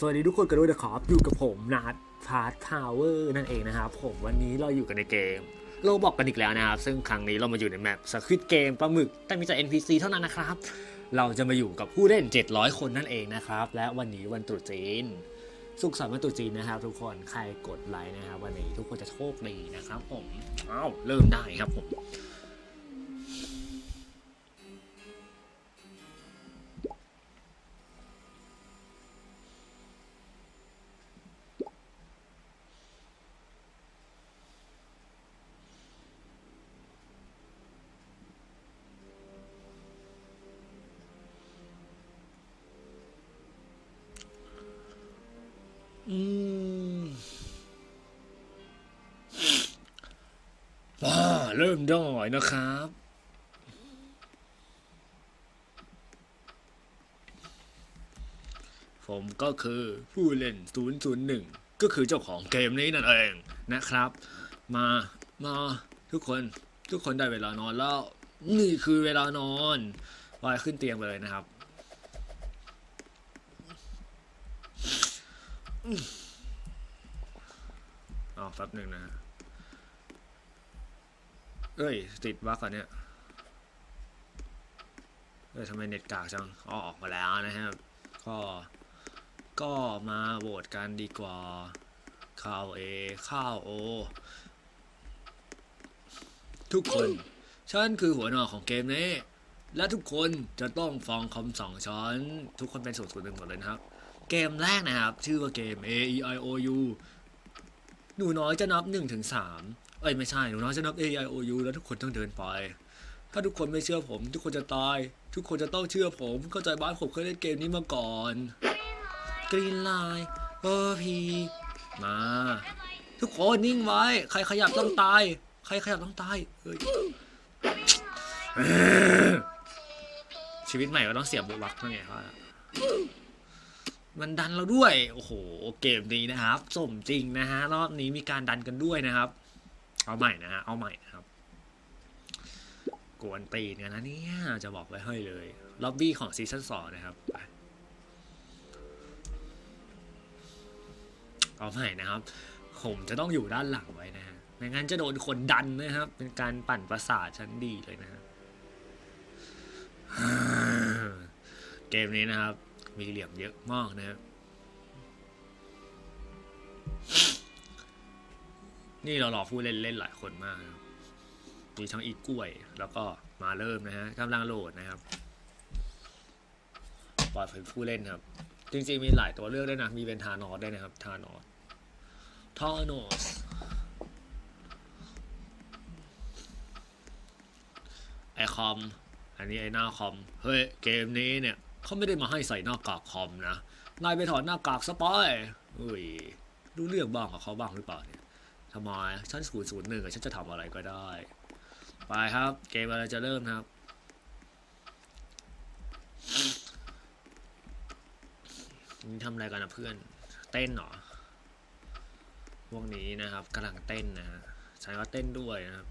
สวัสดีทุกคนกันด้วยนะครับ อยู่กับผมนัทพาร์ทพาวเวอร์นั่นเองนะครับผมวันนี้เราอยู่กันในเกมโลบอกกันอีกแล้วนะครับ ซึ่งครั้งนี้เรามาอยู่ในแมปสควิตเกมปลาหมึกแต่มีแต่ NPC เท่านั้นนะครับ เราจะมาอยู่กับผู้เล่น 700 คนนั่นเองนะครับ และวันนี้วันตรุษจีน สุขสันต์วันตรุษจีนนะครับ ทุกคนใครกดไลค์นะครับวันนี้ทุกคนจะโชคดีนะครับผมอ้าวเริ่มได้ครับผม เริ่มได้นะครับ ผมก็คือผู้เล่น 001 ก็คือเจ้าของเกมนี้นั่นเองนะครับ มามาทุกคนทุกคนได้เวลานอนแล้ว นี่คือเวลานอนวายขึ้นเตียงไปเลยนะครับอ๋อแป๊บหนึ่งนะ เอ้ย ติดวักก่อนเนี่ย เอ้ยทำไมเน็ตกากจังอ๋อออกมาแล้วนะครับ ก็ ก็มาโหวตกันดีกว่าข้าวเอข้าวโอ ทุกคน ฉันคือหัวหน้าของเกมนี้ และทุกคนจะต้องฟังคำสั่งฉัน ทุกคนเป็นสูตรสูตรหนึ่งหมดเลยนะครับ เกมแรกนะครับ ชื่อว่าเกม A E I O U หนูน้อยจะนับ1นถึงสามเอ้ยไม่ใช่หนูน้อยจะนับ A I O U แล้วทุกคนต้องเดินไป ถ้าทุกคนไม่เชื่อผม ทุกคนจะตาย ทุกคนจะต้องเชื่อผมเข้าใจบ้านผมเคยเล่นเกมนี้มาก่อนกรีนไลน์เออพีมา ทุกคนนิ่งไว้ ใครขยับต้องตาย ใครขยับต้องตายเฮ้ยชีวิตใหม่ก็ต้องเสียบบุวักนั่นไงครับ มันดันเราด้วย โอ้โห เกมนี้นะครับสมจริงนะฮะ รอบนี้มีการดันกันด้วยนะครับ เอาใหม่นะฮะ เอาใหม่นะครับ กวนตีนกันนะเนี่ย จะบอกไว้ให้เลย ล็อบบี้ของซีซั่นสองนะครับ เอาใหม่นะครับ ผมจะต้องอยู่ด้านหลังไว้นะฮะ ไม่งั้นจะโดนคนดันนะครับ เป็นการปั่นประสาทชั้นดีเลยนะฮะเกมนี้นะครับ มีเหลี่ยมเยอะมากนะครับนี่เราหลอกผู้เล่นเล่นหลายคนมากครับมีทั้งอีกกล้วย แล้วก็มาเริ่มนะฮะกำลังโหลดนะครับปล่อยเป็นผู้เล่นครับ จริงๆมีหลายตัวเลือกด้วยนะ มีเป็นทานอสได้นะครับ ทานอสทานอสไอคอม อันนี้ไอหน้าคอม เฮ้ย เกมนี้เนี่ย เขาไม่ได้มาให้ใส่หน้ากากคอมนะนายไปถอดหน้ากากสปอยเอ้ยรู้เรื่องบ้างกับเขาบ้างหรือเปล่าเนี่ยทำไมชั้นศูนย์ศูนย์หนึ่งฉันจะทำอะไรก็ได้ ไปครับ เกมอะไรจะเริ่มครับ นี่ทำอะไรกันนะเพื่อน เต้นเหรอพวกนี้นะครับกำลังเต้นนะฮะฉันก็เต้นด้วยนะครับ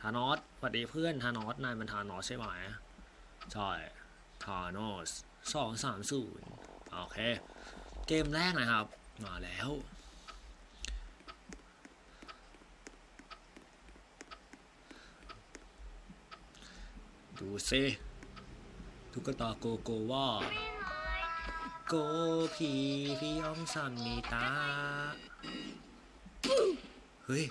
ทานอสสวัสดีเพื่อน ทานอสนายมันทานอสใช่ไหมใช่ ทานอสสองสามศูนย์โอเค เกมแรกนะครับ มาแล้ว ดูซิตุ๊กตาโกโกว่าโกพีพี่ยอมสัมนิตา เฮ้ย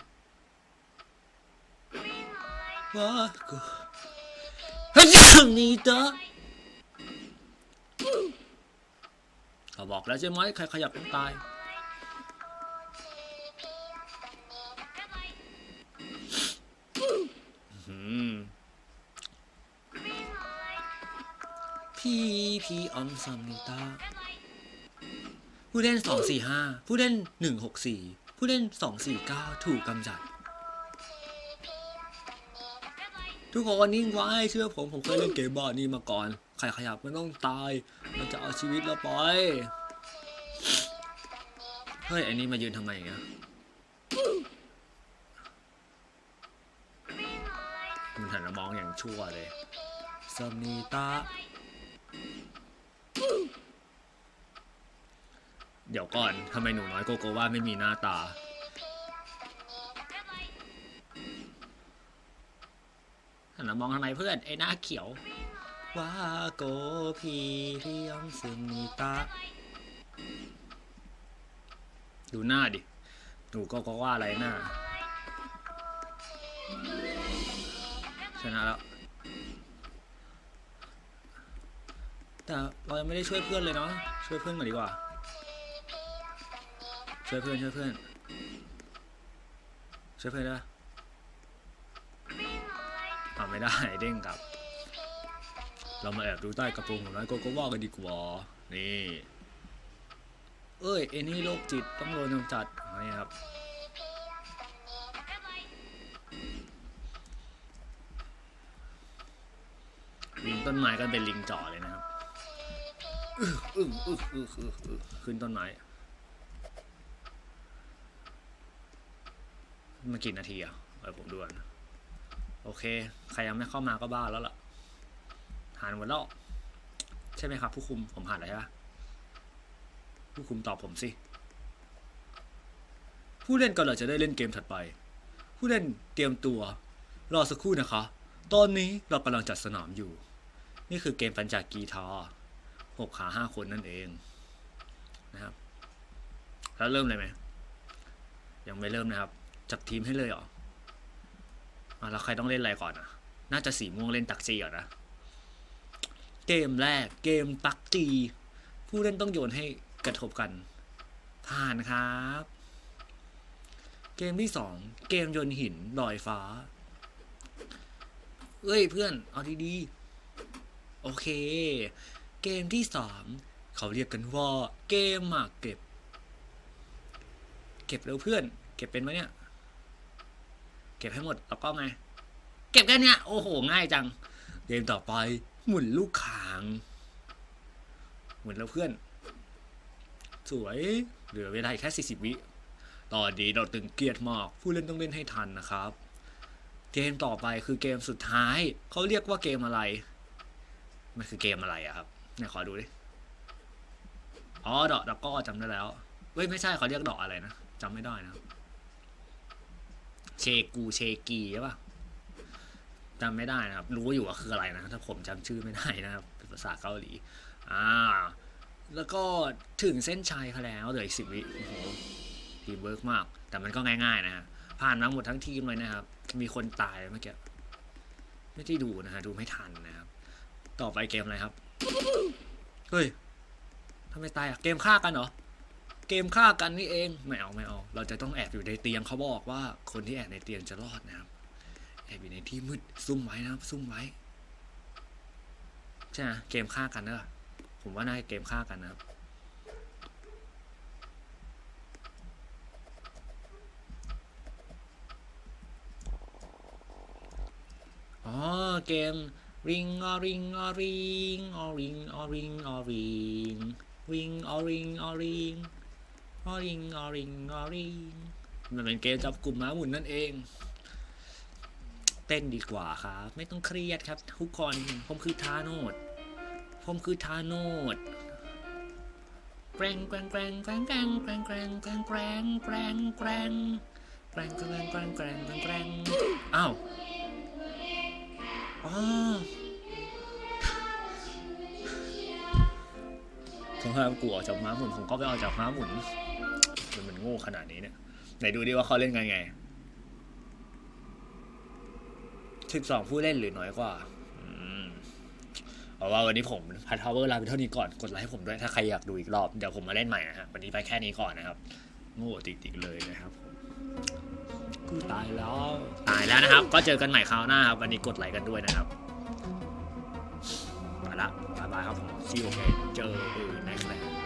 ว้ากูฮัสัมนิตา เขาบอกแล้วใช่ไหมใครขยับต้องตาย พี่พี่ออมสัมนิตาผู้เล่นสองสี่ห้าผู้เล่นหนึ่งหกสี่ผู้เล่นสองสี่เก้าถูกกำจัด ทุกคนนิ่งไว้เชื่อผม ผมเคยเล่นเกมบอร์ดนี้มาก่อน ใครขยับมันต้องตาย มันจะเอาชีวิตเราไปเฮ้ยอันนี้มายืนทำไมอย่างเงี้ยมันหันมามองอย่างชั่วเลยสมิตาเดี๋ยวก่อนทำไมหนูน้อยโกโกว่าไม่มีหน้าตา หันมามองทำไมเพื่อน ไอ้หน้าเขียว ว่าโกพีเรียมซึมิตะดูหน้าดิหนูก็ก็ว่าอะไรหน้า ชนะแล้ว แต่เรายังไม่ได้ช่วยเพื่อนเลยเนาะ ช่วยเพื่อนก่อนดีกว่า ช่วยเพื่อนช่วยเพื่อน ช่วยเพื่อนได้ปะอ่าไม่ได้เด้งกลับ เรามาแอบดูใต้กระโปรงของน้อยโกโกว่ากันดีกว่า นี่ เอ้ยไอ้นี่โรคจิตต้องโดนกำจัดนี่ครับ ลิงต้นไม้ก็เป็นลิงจ่อเลยนะครับขึ้นต้นไม้มากี่นาทีอะเออผมดูก่อนโอเค ใครยังไม่เข้ามาก็บ้าแล้วล่ะ หานหมดแล้ว ใช่ไหมครับ ผู้คุมผมผ่านแล้วใช่ปะผู้คุมตอบผมสิ ผู้เล่นก็เลยจะได้เล่นเกมถัดไป ผู้เล่นเตรียมตัว รอสักครู่นะคะ ตอนนี้เรากำลังจัดสนามอยู่ นี่คือเกมปัญจกีทอหกขาห้าคนนั่นเองนะครับ แล้วเริ่มเลยไหมยังไม่เริ่มนะครับ จับทีมให้เลยเหรออแล้วใครต้องเล่นอะไรก่อนอะ น่าจะสีม่วงเล่นตักจีก่อนนะ เกมแรกเกมตักจีผู้เล่นต้องโยนให้กระทบกัน ผ่านครับ เกมที่สองเกมโยนหินลอยฟ้า เอ้ยเพื่อนเอาดีๆโอเค เกมที่สามเขาเรียกกันว่าเกมหมากเก็บ เก็บเร็วเพื่อน เก็บเป็นไหมเนี่ยเก็บให้หมดแล้วก็ไง เก็บแค่เนี้ยโอ้โหง่ายจังเกมต่อไปหมุนลูกขา งหมุนแล้วเพื่อน สวย เหลือเวลาแค่ 40 วิ ตอนนี้เราตึงเกียดมาก ผู้เล่นต้องเล่นให้ทันนะครับ เกมต่อไปคือเกมสุดท้าย เขาเรียกว่าเกมอะไร มันคือเกมอะไรอะครับเนี่ยขอดูดิ อ๋อ ดอกดอกก็จำได้แล้วเว้ย ไม่ใช่เขาเรียกดอกอะไรนะจำไม่ได้นะ เชกูเชกีใช่ปะจำไม่ได้นะครับ รู้อยู่ว่าคืออะไรนะ ถ้าผมจำชื่อไม่ได้นะครับ ภาษาเกาหลี อ่า แล้วก็ถึงเส้นชัยเขาแล้วเหลืออีกสิบวิโอ้โหทีมเวิร์กมาก แต่มันก็ง่ายๆนะฮะ ผ่านมาหมดทั้งทีมเลยนะครับ มีคนตายเมื่อกี้ ไม่ได้ดูนะฮะ ดูไม่ทันนะครับ ต่อไปเกมอะไรครับ เฮ้ยทำไมตายอะเกมฆ่ากันเหรอ เกมฆ่ากันนี่เอง ไม่เอาไม่เอา เราจะต้องแอบอยู่ในเตียงเขาบอกว่าคนที่แอบในเตียงจะรอดนะครับ แอบอยู่ในที่มืดซุ่มไว้นะครับซุ่มไว้ ใช่ไหมเกมฆ่ากันเนอะผมว่าน่าจะเกมฆ่ากันนะครับอ๋อเกม ring or ring or ring or ring or ring or ring ring or ring or ring or ring or ring or ring มันเป็นเกมจับกลุ่มม้าหมุนนั่นเอง เต้นดีกว่าครับ ไม่ต้องเครียดครับ ทุกคนผมคือทาโนดผมคือทาโนดแกรงแกรงแกรงแกรงแกรงแกรงแกรงแกรงแกรงแกรงแกรงแกรงแกรงแกรงแกรงแกรงอ้าวอ๋อเขาห้ามกูออกจากม้าหมุนผมก็ไปออกจากม้าหมุนมันมันโง่ขนาดนี้เนี่ยไหนดูดิว่าเขาเล่นกันไง สิบสองผู้เล่นหรือน้อยกว่าอืมเอาว่าวันนี้ผมพัททาวเวอร์ลาไปเท่านี้ก่อน กดไลค์ให้ผมด้วย ถ้าใครอยากดูอีกรอบ เดี๋ยวผมมาเล่นใหม่นะฮะ วันนี้ไปแค่นี้ก่อนนะครับ โง่จริงๆเลยนะครับผมกูตายแล้ว ตายแล้วนะครับ ก็เจอกันใหม่คราวหน้าครับ วันนี้กดไลค์กันด้วยนะครับไปละบายบายครับผมซีโอเคเจออื่นในแคล